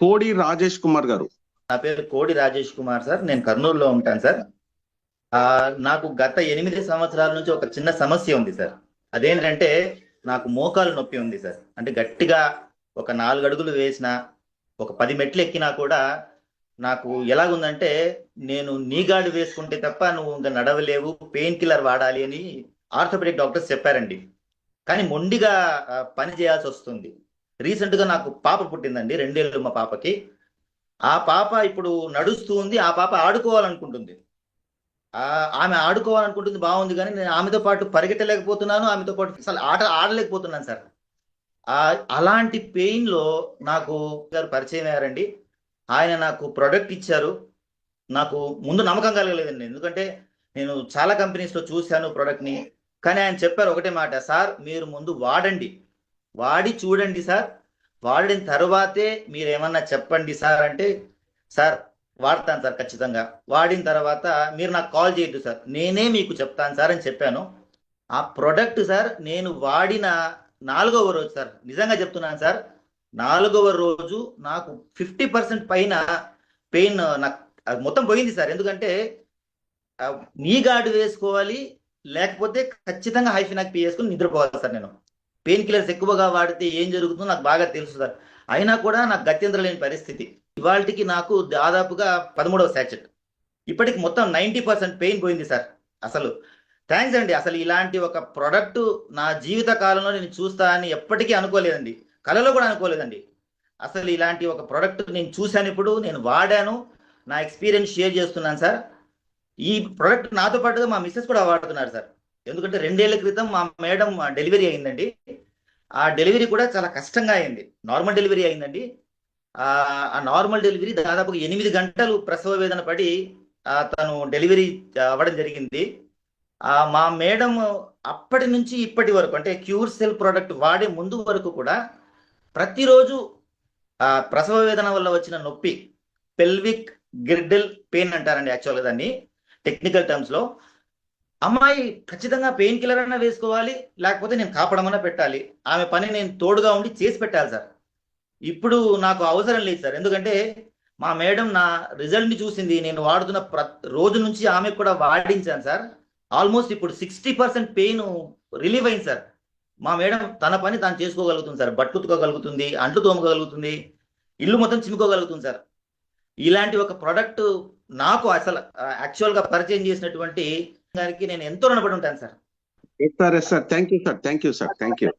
కోడి రాజేష్ కుమార్ గారు. నా పేరు కోడి రాజేష్ కుమార్ సార్. నేను కర్నూలులో ఉంటాను సార్. నాకు గత ఎనిమిది సంవత్సరాల నుంచి ఒక చిన్న సమస్య ఉంది సార్. అదేంటంటే నాకు మోకాలు నొప్పి ఉంది సార్. అంటే గట్టిగా ఒక నాలుగు అడుగులు వేసిన ఒక పది మెట్లు ఎక్కినా కూడా నాకు ఎలాగుందంటే నేను నీగాడు వేసుకుంటే తప్ప నువ్వు ఇంకా నడవలేవు పెయిన్ కిల్లర్ వాడాలి అని ఆర్థోపెడిక్ డాక్టర్స్ చెప్పారండి. కానీ మొండిగా పని చేయాల్సి వస్తుంది. రీసెంట్గా నాకు పాప పుట్టిందండి రెండేళ్ళు మా పాపకి. ఆ పాప ఇప్పుడు నడుస్తూ ఉంది ఆ పాప ఆడుకోవాలనుకుంటుంది. ఆమె ఆడుకోవాలనుకుంటుంది బాగుంది కానీ నేను ఆమెతో పాటు పరిగెట్టలేకపోతున్నాను ఆమెతో పాటు అసలు ఆట ఆడలేకపోతున్నాను సార్. అలాంటి పెయిన్లో నాకు గారు పరిచయం అయ్యారండి. ఆయన నాకు ప్రొడక్ట్ ఇచ్చారు. నాకు ముందు నమ్మకం కలగలేదండి. ఎందుకంటే నేను చాలా కంపెనీస్లో చూశాను ప్రోడక్ట్ని కానీ ఆయన చెప్పారు ఒకటే మాట సార్ మీరు ముందు వాడండి. వాడి చూడండి సార్. వాడిన తర్వాతే మీరు ఏమన్నా చెప్పండి సార్ అంటే సార్ వాడతాను సార్ ఖచ్చితంగా. వాడిన తర్వాత మీరు నాకు కాల్ చేయొద్దు సార్. నేనే మీకు చెప్తాను సార్ అని చెప్పాను. ఆ ప్రొడక్ట్ సార్ నేను వాడిన నాలుగవ రోజు సార్ నిజంగా చెప్తున్నాను సార్ నాలుగవ రోజు నాకు ఫిఫ్టీ పర్సెంట్ పైన పెయిన్ నాకు అది మొత్తం పోయింది సార్. ఎందుకంటే నీ గార్డు వేసుకోవాలి లేకపోతే ఖచ్చితంగా హైఫినాక్ పీ వేసుకుని నిద్రపోవాలి సార్ నేను. పెయిన్ కిల్లర్స్ ఎక్కువగా వాడితే ఏం జరుగుతుందో నాకు బాగా తెలుసు సార్. అయినా కూడా నాకు గత్యంతరం లేని పరిస్థితి. ఇవాళకి నాకు దాదాపుగా పదమూడవ శాచెట్ ఇప్పటికి మొత్తం నైంటీ పర్సెంట్ పెయిన్ పోయింది సార్. అసలు థ్యాంక్స్ అండి. అసలు ఇలాంటి ఒక ప్రొడక్ట్ నా జీవిత కాలంలో నేను చూస్తా అని ఎప్పటికీ అనుకోలేదండి. కలలో కూడా అనుకోలేదండి. అసలు ఇలాంటి ఒక ప్రోడక్ట్ నేను చూశాను ఇప్పుడు నేను వాడాను నా ఎక్స్పీరియన్స్ షేర్ చేస్తున్నాను సార్. ఈ ప్రోడక్ట్ నాతో పాటుగా మా మిస్సెస్ కూడా వాడుతున్నారు సార్. ఎందుకంటే రెండేళ్ళ క్రితం మా మేడం డెలివరీ అయిందండి. ఆ డెలివరీ కూడా చాలా కష్టంగా అయింది. నార్మల్ డెలివరీ అయిందండి. ఆ నార్మల్ డెలివరీ దాదాపు ఎనిమిది గంటలు ప్రసవ వేదన పడి తను డెలివరీ అవ్వడం జరిగింది. ఆ మా మేడం అప్పటి నుంచి ఇప్పటి వరకు అంటే క్యూర్ సెల్ ప్రోడక్ట్ వాడే ముందు వరకు కూడా ప్రతిరోజు ఆ ప్రసవ వేదన వల్ల వచ్చిన నొప్పి పెల్విక్ గిర్డిల్ పెయిన్ అంటారండి యాక్చువల్గా దాన్ని టెక్నికల్ టర్మ్స్లో. అమ్మాయి ఖచ్చితంగా పెయిన్ కిల్లర్ అయినా వేసుకోవాలి లేకపోతే నేను కాపడమన్నా పెట్టాలి. ఆమె పని నేను తోడుగా ఉండి చేసి పెట్టాలి సార్. ఇప్పుడు నాకు అవసరం లేదు సార్. ఎందుకంటే మా మేడం నా రిజల్ట్ని చూసింది. నేను వాడుతున్న ప్ర రోజు నుంచి ఆమె కూడా వాడించాను సార్. ఆల్మోస్ట్ ఇప్పుడు సిక్స్టీ పర్సెంట్ పెయిన్ రిలీవ్ అయింది సార్. మా మేడం తన పని తాను చేసుకోగలుగుతుంది సార్. బట్టలు ఉతుకోగలుగుతుంది అంట్లు తోమగలుగుతుంది ఇల్లు మొత్తం చిమ్ముకోగలుగుతుంది సార్. ఇలాంటి ఒక ప్రోడక్ట్ నాకు అసలు యాక్చువల్గా పరిచయం చేసినటువంటి దానికి నేను ఎంతో రుణపడి ఉంటాను sir. Sir yes sir. Thank you sir. Thank you sir. Thank you